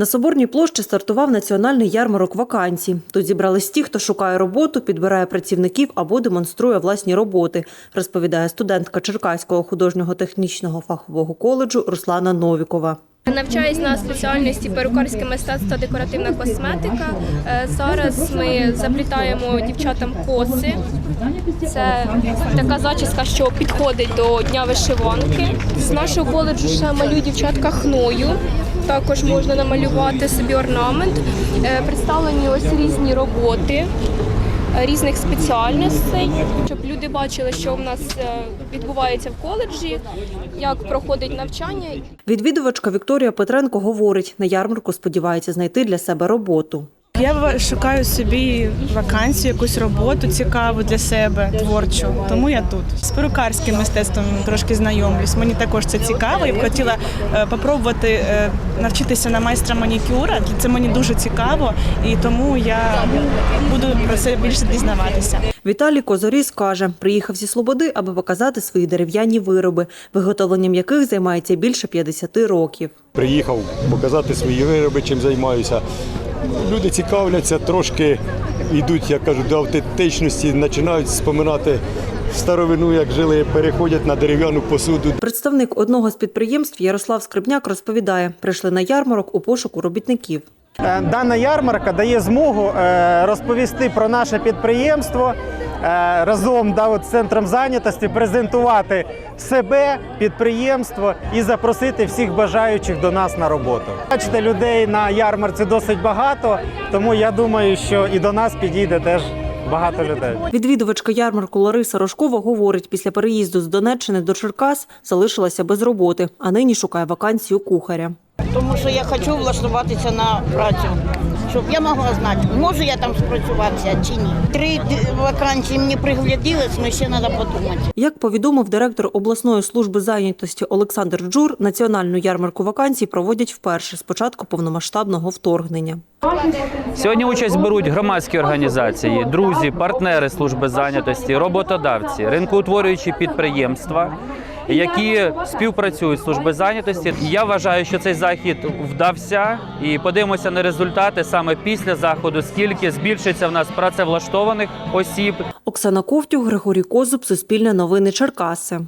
На Соборній площі стартував національний ярмарок вакансій. Тут зібрались ті, хто шукає роботу, підбирає працівників або демонструє власні роботи, розповідає студентка Черкаського художнього технічного фахового коледжу Руслана Новікова. Навчаюсь на спеціальності перукарське мистецтво декоративна косметика. Е, Зараз ми заплітаємо дівчатам коси. Це така зачіска, що підходить до дня вишиванки. З нашого коледжу ще малюю дівчатка хною. Також можна намалювати собі орнамент. Е, Представлені ось різні роботи різних спеціальностей, щоб люди бачили, що в нас е, відбувається в коледжі, як проходить навчання. Відвідувачка Вікторія Петренко говорить, на ярмарку сподівається знайти для себе роботу. Я шукаю собі вакансію, якусь роботу цікаву для себе, творчу. Тому я тут. З перукарським мистецтвом трошки знайомлюсь. Мені також це цікаво. Я б хотіла е, попробувати е, навчитися на майстра манікюра. Це мені дуже цікаво, і тому я буду про це більше дізнаватися. Віталій Козоріс каже, приїхав зі Слободи, аби показати свої дерев'яні вироби, виготовленням яких займається більше 50 років. Приїхав показати свої вироби, чим займаюся. Люди цікавляться, трошки йдуть, як кажу, до автентичності, починають споминати старовину, як жили, переходять на дерев'яну посуду. Представник одного з підприємств Ярослав Скрибняк розповідає, прийшли на ярмарок у пошуку робітників. Е, Дана ярмарка дає змогу е, розповісти про наше підприємство разом да, от, з центром зайнятості, презентувати себе, підприємство і запросити всіх бажаючих до нас на роботу. Бачите, людей на ярмарці досить багато, тому я думаю, що і до нас підійде теж багато людей. Відвідувачка ярмарку Лариса Рожкова говорить, після переїзду з Донеччини до Черкас залишилася без роботи, а нині шукає вакансію кухаря. Тому що я хочу влаштуватися на працю, щоб я могла знати, можу я там спрацюватися чи ні. Три вакансії мені пригляділись, але ще треба подумати. Як повідомив директор обласної служби зайнятості Олександр Джур, національну ярмарку вакансій проводять вперше з початку повномасштабного вторгнення. Сьогодні участь беруть громадські організації, друзі, партнери служби зайнятості, роботодавці, ринкоутворюючі підприємства, які співпрацюють з служби зайнятості. Я вважаю, що цей захід вдався, і подивимося на результати саме після заходу, скільки збільшиться в нас працевлаштованих осіб, Оксана Ковтюк, Григорій Козуб, Суспільне новини Черкаси.